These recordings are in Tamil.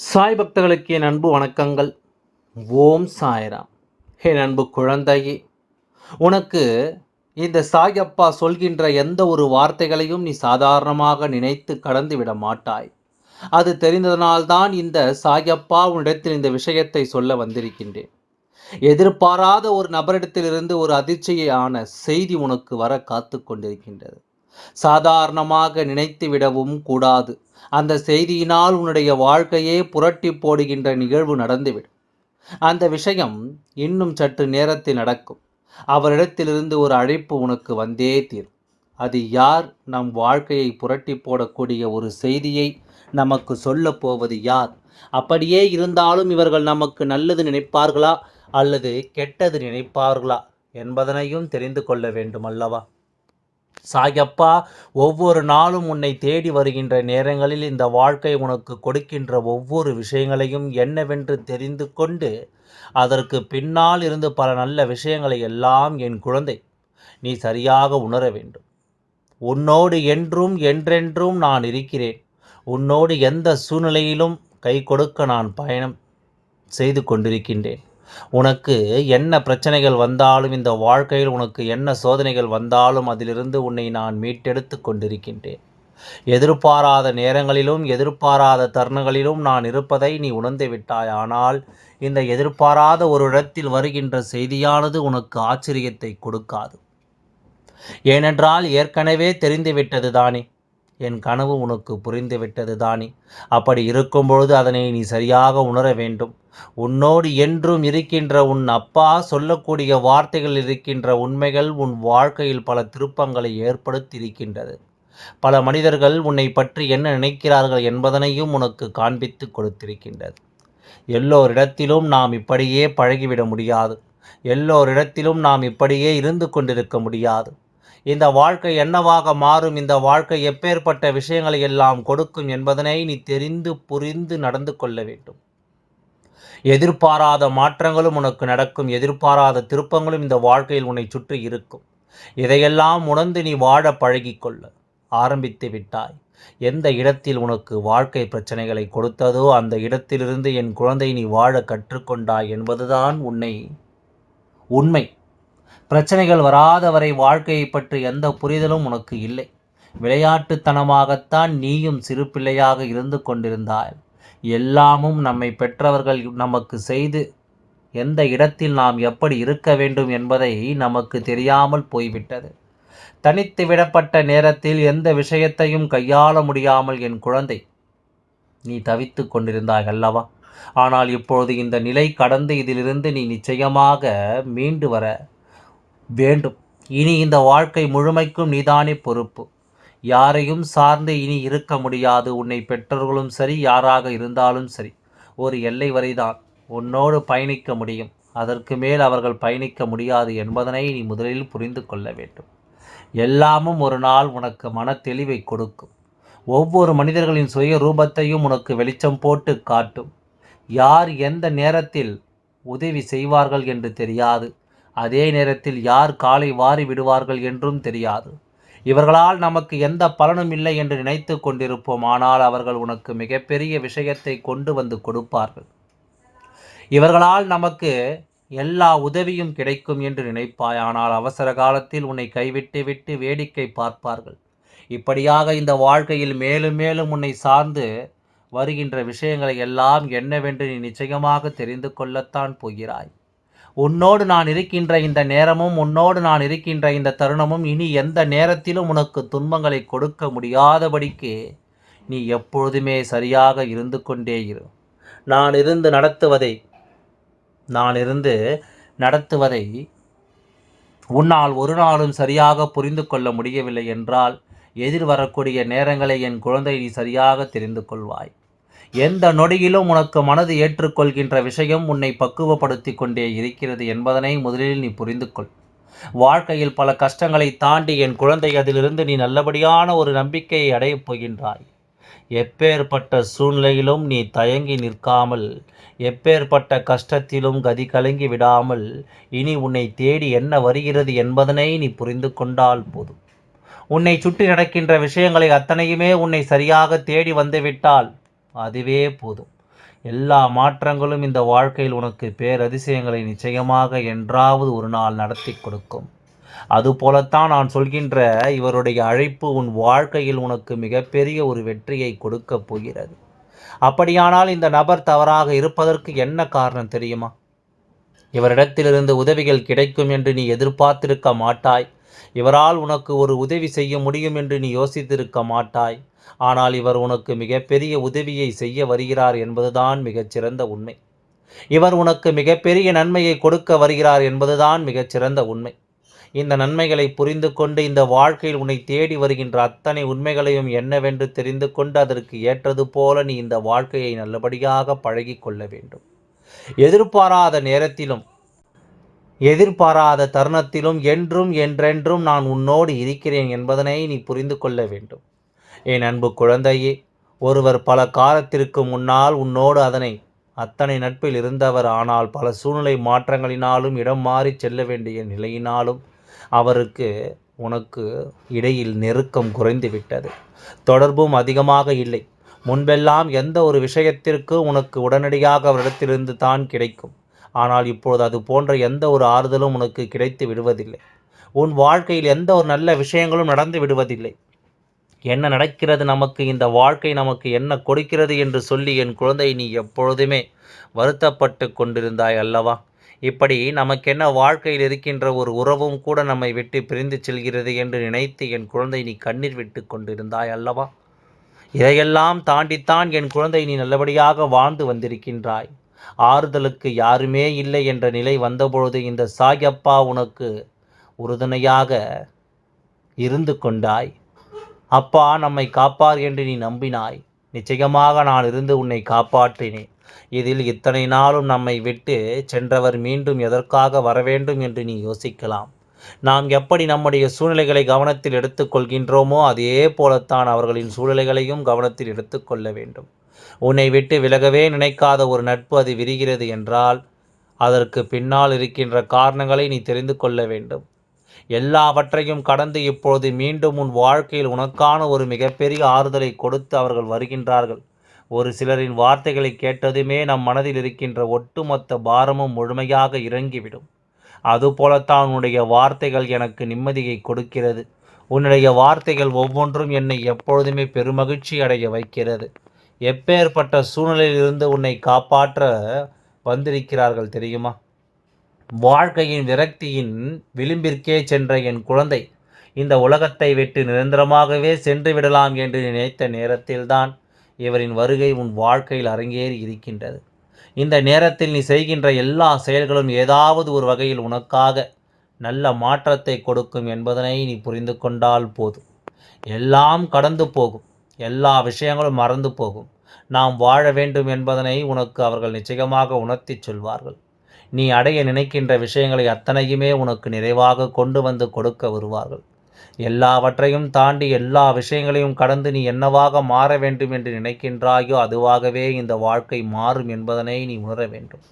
சாய் பக்தர்களுக்கு என் அன்பு வணக்கங்கள். ஓம் சாய்ராம். என் அன்பு குழந்தையே உனக்கு இந்த சாயப்பா சொல்கின்ற எந்த ஒரு வார்த்தைகளையும் நீ சாதாரணமாக நினைத்து கடந்து விட மாட்டாய். அது தெரிந்ததனால்தான் இந்த சாயப்பா உன்னிடத்தில் இந்த விஷயத்தை சொல்ல வந்திருக்கின்றேன். எதிர்பாராத ஒரு நபரிடத்திலிருந்து ஒரு அதிர்ச்சியான செய்தி உனக்கு வர காத்து கொண்டிருக்கின்றது. சாதாரணமாக நினைத்து விடவும் கூடாது. அந்த செய்தியினால் உன்னுடைய வாழ்க்கையே புரட்டி போடுகின்ற நிகழ்வு நடந்துவிடும். அந்த விஷயம் இன்னும் சற்று நேரத்தில் நடக்கும். அவரிடத்திலிருந்து ஒரு அழைப்பு உனக்கு வந்தே தீரும். அது யார்? நம் வாழ்க்கையை புரட்டி போடக்கூடிய ஒரு செய்தியை நமக்கு சொல்லப் போவது யார்? அப்படியே இருந்தாலும் இவர்கள் நமக்கு நல்லது நினைப்பார்களா? அல்லது கெட்டது நினைப்பார்களா? என்பதனையும் தெரிந்து கொள்ள வேண்டும் அல்லவா சாயப்பா ஒவ்வொரு நாளும் உன்னை தேடி வருகின்ற நேரங்களில் இந்த வாழ்க்கை உனக்கு கொடுக்கின்ற ஒவ்வொரு விஷயங்களையும் என்னவென்று தெரிந்து கொண்டு அதற்கு பின்னால் இருந்து பல நல்ல விஷயங்களை எல்லாம் என் குழந்தை நீ சரியாக உணர வேண்டும். உன்னோடு என்றும் என்றென்றும் நான் இருக்கிறேன். உன்னோடு எந்த சூழ்நிலையிலும் கை கொடுக்க நான் பயணம் செய்து கொண்டிருக்கின்றேன். உனக்கு என்ன பிரச்சனைகள் வந்தாலும் இந்த வாழ்க்கையில் உனக்கு என்ன சோதனைகள் வந்தாலும் அதிலிருந்து உன்னை நான் மீட்டெடுத்து கொண்டிருக்கின்றேன். எதிர்பாராத நேரங்களிலும் எதிர்பாராத தருணங்களிலும் நான் இருப்பதை நீ உணர்ந்து விட்டாய். ஆனால் இந்த எதிர்பாராத ஒரு இடத்தில் வருகின்ற செய்தியானது உனக்கு ஆச்சரியத்தை கொடுக்காது. ஏனென்றால் ஏற்கனவே தெரிந்துவிட்டது தானே. என் கனவு உனக்கு புரிந்துவிட்டது தானே. அப்படி இருக்கும்பொழுது அதனை நீ சரியாக உணர வேண்டும். உன்னோடு என்றும் இருக்கின்ற உன் அப்பா சொல்லக்கூடிய வார்த்தைகள் இருக்கின்ற உண்மைகள் உன் வாழ்க்கையில் பல திருப்பங்களை ஏற்படுத்தியிருக்கின்றது. பல மனிதர்கள் உன்னை பற்றி என்ன நினைக்கிறார்கள் என்பதனையும் உனக்கு காண்பித்து கொடுத்திருக்கின்றது. எல்லோரிடத்திலும் நாம் இப்படியே பழகிவிட முடியாது. எல்லோரிடத்திலும் நாம் இப்படியே இருந்து கொண்டிருக்க முடியாது. இந்த வாழ்க்கை என்னவாக மாறும் இந்த வாழ்க்கை எப்பேற்பட்ட விஷயங்களை எல்லாம் கொடுக்கும் என்பதனை நீ தெரிந்து புரிந்து நடந்து கொள்ள வேண்டும். எதிர்பாராத மாற்றங்களும் உனக்கு நடக்கும் எதிர்பாராத திருப்பங்களும் இந்த வாழ்க்கையில் உன்னை சுற்றி இருக்கும். இதையெல்லாம் உணர்ந்து நீ வாழ பழகிக்கொள்ள. ஆரம்பித்து விட்டாய். எந்த இடத்தில் உனக்கு வாழ்க்கை பிரச்சனைகளை கொடுத்ததோ அந்த இடத்திலிருந்து என் குழந்தை நீ வாழ கற்றுக்கொண்டாய் என்பதுதான் உன்னை உண்மை. பிரச்சனைகள் வராதவரை வாழ்க்கையை பற்றி எந்த புரிதலும் உனக்கு இல்லை. விளையாட்டுத்தனமாகத்தான் நீயும் சிறு பிள்ளையாக இருந்து கொண்டிருந்தாய். எல்லாமும் நம்மை பெற்றவர்கள் நமக்கு செய்து எந்த இடத்தில் நாம் எப்படி இருக்க வேண்டும் என்பதை நமக்கு தெரியாமல் போய்விட்டது. தனித்து விடப்பட்ட நேரத்தில் எந்த விஷயத்தையும் கையாள முடியாமல் என் குழந்தை நீ தவித்து கொண்டிருந்தாய் அல்லவா? ஆனால் இப்பொழுது இந்த நிலை கடந்து இதிலிருந்து நீ நிச்சயமாக மீண்டு வர வேண்டும். இனி இந்த வாழ்க்கை முழுமைக்கும் நீதானே பொறுப்பு. யாரையும் சார்ந்து இனி இருக்க முடியாது. உன்னை பெற்றோர்களும் சரி யாராக இருந்தாலும் சரி. ஒரு எல்லை வரைதான். உன்னோடு பயணிக்க முடியும். அதற்கு மேல் அவர்கள் பயணிக்க முடியாது என்பதனை நீ முதலில் புரிந்து கொள்ள வேண்டும். எல்லாமும் ஒரு நாள் உனக்கு மன தெளிவை கொடுக்கும். ஒவ்வொரு மனிதர்களின் சுய ரூபத்தையும் உனக்கு வெளிச்சம் போட்டு காட்டும். யார் எந்த நேரத்தில் உதவி செய்வார்கள் என்று தெரியாது. அதே நேரத்தில் யார் காலை வாரி விடுவார்கள் என்றும் தெரியாது. இவர்களால் நமக்கு எந்த பலனும் இல்லை என்று நினைத்து கொண்டிருப்போம். ஆனால் அவர்கள் உனக்கு மிகப்பெரிய விஷயத்தை கொண்டு வந்து கொடுப்பார்கள். இவர்களால் நமக்கு எல்லா உதவியும் கிடைக்கும் என்று நினைப்பாய். ஆனால் அவசர காலத்தில் உன்னை கைவிட்டு விட்டு வேடிக்கை பார்ப்பார்கள். இப்படியாக இந்த வாழ்க்கையில் மேலும் மேலும் உன்னை சார்ந்து வருகின்ற விஷயங்களை எல்லாம் என்னவென்று நீ நிச்சயமாக தெரிந்து கொள்ளத்தான் போகிறாய். உன்னோடு நான் இருக்கின்ற இந்த நேரமும் உன்னோடு நான் இருக்கின்ற இந்த தருணமும் இனி எந்த நேரத்திலும் உனக்கு துன்பங்களை கொடுக்க முடியாதபடிக்கு நீ எப்பொழுதுமே சரியாக இருந்து கொண்டே இரு. நான் இருந்து நடத்துவதை நான் இருந்து நடத்துவதை உன்னால் ஒரு நாளும் சரியாக புரிந்து கொள்ள முடியவில்லை என்றால் எதிர் வரக்கூடிய நேரங்களை என் குழந்தை நீ சரியாக தெரிந்து கொள்வாய். எந்த நொடியிலும் உனக்கு மனது ஏற்றுக்கொள்கின்ற விஷயம் உன்னை பக்குவப்படுத்தி கொண்டே இருக்கிறது என்பதனை முதலில் நீ புரிந்து கொள். வாழ்க்கையில் பல கஷ்டங்களை தாண்டி என் குழந்தை அதிலிருந்து நீ நல்லபடியான ஒரு நம்பிக்கையை அடையப் போகின்றாய். எப்பேற்பட்ட சூழ்நிலையிலும் நீ தயங்கி நிற்காமல் எப்பேற்பட்ட கஷ்டத்திலும் கதி கலங்கி விடாமல் இனி உன்னை தேடி என்ன வருகிறது என்பதனை நீ புரிந்து கொண்டால் போதும். உன்னை சுற்றி நடக்கின்ற விஷயங்களை அத்தனையுமே உன்னை சரியாக தேடி வந்துவிட்டால் அதுவே போதும். எல்லா மாற்றங்களும் இந்த வாழ்க்கையில் உனக்கு பேரதிசயங்களை நிச்சயமாக என்றாவது ஒரு நாள் நடத்தி கொடுக்கும். அதுபோலத்தான் நான் சொல்கின்ற இவருடைய அழைப்பு உன் வாழ்க்கையில் உனக்கு மிகப்பெரிய ஒரு வெற்றியை கொடுக்கப் போகிறது. அப்படியானால் இந்த நபர் தவறாக இருப்பதற்கு என்ன காரணம் தெரியுமா? இவரிடத்திலிருந்து உதவிகள் கிடைக்கும் என்று நீ எதிர்பார்த்திருக்க மாட்டாய். இவரால் உனக்கு ஒரு உதவி செய்ய முடியும் என்று நீ யோசித்திருக்க மாட்டாய். ஆனால் இவர் உனக்கு மிகப்பெரிய உதவியை செய்ய வருகிறார் என்பதுதான் மிகச்சிறந்த உண்மை. இவர் உனக்கு மிகப்பெரிய நன்மையை கொடுக்க வருகிறார் என்பதுதான் மிகச்சிறந்த உண்மை. இந்த நன்மைகளை புரிந்து கொண்டு இந்த வாழ்க்கையில் உன்னை தேடி வருகின்ற அத்தனை உண்மைகளையும் என்னவென்று தெரிந்து கொண்டு அதற்கு ஏற்றது போல நீ இந்த வாழ்க்கையை நல்லபடியாக பழகி கொள்ள வேண்டும். எதிர்பாராத நேரத்திலும் எதிர்பாராத தருணத்திலும் என்றும் என்றென்றும் நான் உன்னோடு இருக்கிறேன் என்பதனை நீ புரிந்து கொள்ள வேண்டும். என் அன்பு குழந்தையே ஒருவர் பல காலத்திற்கு முன்னால் உன்னோடு அதனை அத்தனை நட்பில் இருந்தவர் ஆனால் பல சூழ்நிலை மாற்றங்களினாலும் இடம் மாறி செல்ல வேண்டிய நிலையினாலும் அவருக்கு உனக்கு இடையில் நெருக்கம் குறைந்துவிட்டது. தொடர்பும் அதிகமாக இல்லை. முன்பெல்லாம் எந்த ஒரு விஷயத்திற்கு உனக்கு உடனடியாக அவரிடத்திலிருந்து தான் கிடைக்கும். ஆனால் இப்பொழுது அது போன்ற எந்த ஒரு ஆறுதலும் உனக்கு கிடைத்து விடுவதில்லை. உன் வாழ்க்கையில் எந்த ஒரு நல்ல விஷயங்களும் நடந்து விடுவதில்லை. என்ன நடக்கிறது நமக்கு? இந்த வாழ்க்கை நமக்கு என்ன கொடுக்கிறது என்று சொல்லி என் குழந்தை நீ எப்பொழுதுமே வருத்தப்பட்டு கொண்டிருந்தாய் அல்லவா? இப்படி நமக்கென்ன வாழ்க்கையில் இருக்கின்ற ஒரு உறவும் கூட நம்மை விட்டு பிரிந்து செல்கிறது என்று நினைத்து என் குழந்தை நீ கண்ணீர் விட்டு கொண்டிருந்தாய் அல்லவா? இதையெல்லாம் தாண்டித்தான் என் குழந்தை நீ நல்லபடியாக வாழ்ந்து வந்திருக்கின்றாய். ஆறுதலுக்கு யாருமே இல்லை என்ற நிலை வந்தபொழுது இந்த சாயப்பா உனக்கு உறுதுணையாக இருந்து கொண்டாய். அப்பா நம்மை காப்பார் என்று நீ நம்பினாய். நிச்சயமாக நான் இருந்து உன்னை காப்பாற்றினேன். இதில் இத்தனை நாளும் நம்மை விட்டு சென்றவர் மீண்டும் எதற்காக வரவேண்டும் என்று நீ யோசிக்கலாம். நாம் எப்படி நம்முடைய சூழ்நிலைகளை கவனத்தில் எடுத்துக்கொள்கின்றோமோ அதே போலத்தான் அவர்களின் சூழ்நிலைகளையும் கவனத்தில் எடுத்துக்கொள்ள வேண்டும். உன்னை விட்டு விலகவே நினைக்காத ஒரு நட்பு அது விரிகிறது என்றால் அதற்கு பின்னால் இருக்கின்ற காரணங்களை நீ தெரிந்து கொள்ள வேண்டும். எல்லாவற்றையும் கடந்து இப்பொழுது மீண்டும் உன் வாழ்க்கையில் உனக்கான ஒரு மிகப்பெரிய ஆறுதலை கொடுத்து அவர்கள் வருகின்றார்கள். ஒரு சிலரின் வார்த்தைகளை கேட்டதுமே நம் மனதில் இருக்கின்ற ஒட்டுமொத்த பாரமும் முழுமையாக இறங்கிவிடும். அதுபோலத்தான் உன்னுடைய வார்த்தைகள் எனக்கு நிம்மதியை கொடுக்கிறது. உன்னுடைய வார்த்தைகள் ஒவ்வொன்றும் என்னை எப்பொழுதுமே பெருமகிழ்ச்சி அடைய வைக்கிறது. எப்பேற்பட்ட சூழ்நிலையிலிருந்து உன்னை காப்பாற்ற வந்திருக்கிறார்கள் தெரியுமா? வாழ்க்கையின் விரக்தியின் விளிம்பிற்கே சென்ற என் குழந்தை இந்த உலகத்தை விட்டு நிரந்தரமாகவே சென்று விடலாம் என்று நினைத்த நேரத்தில்தான் இவரின் வருகை உன் வாழ்க்கையில் அரங்கேறி இருக்கின்றது. இந்த நேரத்தில் நீ செய்கின்ற எல்லா செயல்களும் ஏதாவது ஒரு வகையில் உனக்காக நல்ல மாற்றத்தை கொடுக்கும் என்பதனை நீ புரிந்து கொண்டால் போதும். எல்லாம் கடந்து போகும். எல்லா விஷயங்களும் மறந்து போகும். நாம் வாழ வேண்டும் என்பதனை உனக்கு அவர்கள் நிச்சயமாக உணர்த்தி சொல்வார்கள். நீ அடைய நினைக்கின்ற விஷயங்களை அத்தனையுமே உனக்கு நிறைவாக கொண்டு வந்து கொடுக்க வருவார்கள். எல்லாவற்றையும் தாண்டி எல்லா விஷயங்களையும் கடந்து நீ என்னவாக மாற வேண்டும் என்று நினைக்கின்றாயோ அதுவாகவே இந்த வாழ்க்கை மாறும் என்பதனை நீ உணர வேண்டும்.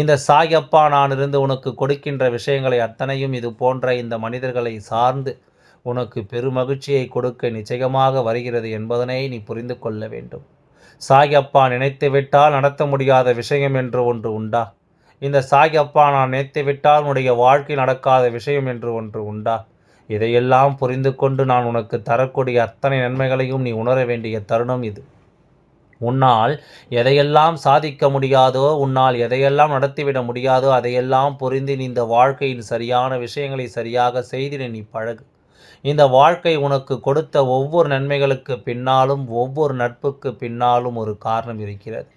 இந்த சாயப்பா நான் இருந்து உனக்கு கொடுக்கின்ற விஷயங்களை அத்தனையும் இது போன்ற இந்த மனிதர்களை சார்ந்து உனக்கு பெருமகிழ்ச்சியை கொடுக்க நிச்சயமாக வருகிறது என்பதனை நீ புரிந்து கொள்ள வேண்டும். சாயப்பா நினைத்து விட்டால் நடத்த முடியாத விஷயம் என்று ஒன்று உண்டா? இந்த சாயப்பா நான் நினைத்து விட்டால் உன்னுடைய வாழ்க்கை நடக்காத விஷயம் என்று ஒன்று உண்டா? இதையெல்லாம் புரிந்து கொண்டு நான் உனக்கு தரக்கூடிய அத்தனை நன்மைகளையும் நீ உணர வேண்டிய தருணம் இது. உன்னால் எதையெல்லாம் சாதிக்க முடியாதோ உன்னால் எதையெல்லாம் நடத்திவிட முடியாதோ அதையெல்லாம் புரிந்து நீ இந்த வாழ்க்கையின் சரியான விஷயங்களை சரியாக செய்திட நீ பழகு. இந்த வாழ்க்கை உனக்கு கொடுத்த ஒவ்வொரு நன்மைகளுக்கு பின்னாலும் ஒவ்வொரு நட்புக்கு பின்னாலும் ஒரு காரணம் இருக்கிறது.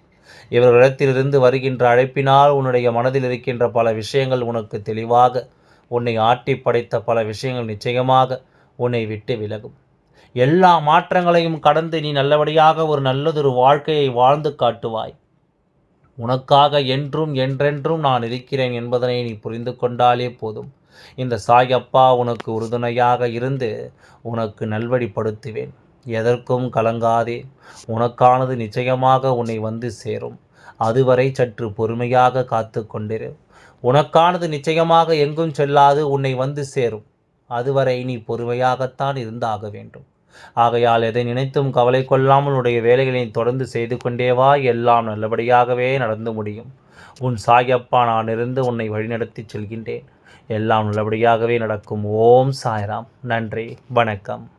இவர்களிடத்திலிருந்து வருகின்ற அழைப்பினால் உன்னுடைய மனதில் இருக்கின்ற பல விஷயங்கள் உனக்கு தெளிவாக உன்னை ஆட்டி படைத்த பல விஷயங்கள் நிச்சயமாக உன்னை விட்டு விலகும். எல்லா மாற்றங்களையும் கடந்து நீ நல்லபடியாக ஒரு நல்லதொரு வாழ்க்கையை வாழ்ந்து காட்டுவாய். உனக்காக என்றும் என்றென்றும் நான் இருக்கிறேன் என்பதனை நீ புரிந்து கொண்டாலே போதும். இந்த சாயப்பா உனக்கு உறுதுணையாக இருந்து உனக்கு நல்வழிப்படுத்துவேன். எதற்கும் கலங்காதே. உனக்கானது நிச்சயமாக உன்னை வந்து சேரும். அதுவரை சற்று பொறுமையாக காத்து கொண்டிரு. உனக்கானது நிச்சயமாக எங்கும் செல்லாது உன்னை வந்து சேரும். அதுவரை நீ பொறுமையாகத்தான் இருந்தாக வேண்டும். ஆகையால் எதை நினைத்தும் கவலை கொள்ளாமல் உடைய வேலைகளை தொடர்ந்து செய்து கொண்டே வா. எல்லாம் நல்லபடியாகவே நடந்து முடியும். உன் சாயப்பா நான் இருந்து உன்னை வழிநடத்தி செல்கின்றேன். எல்லாம் நல்லபடியாகவே நடக்கும். ஓம் சாய்ராம். நன்றி. வணக்கம்.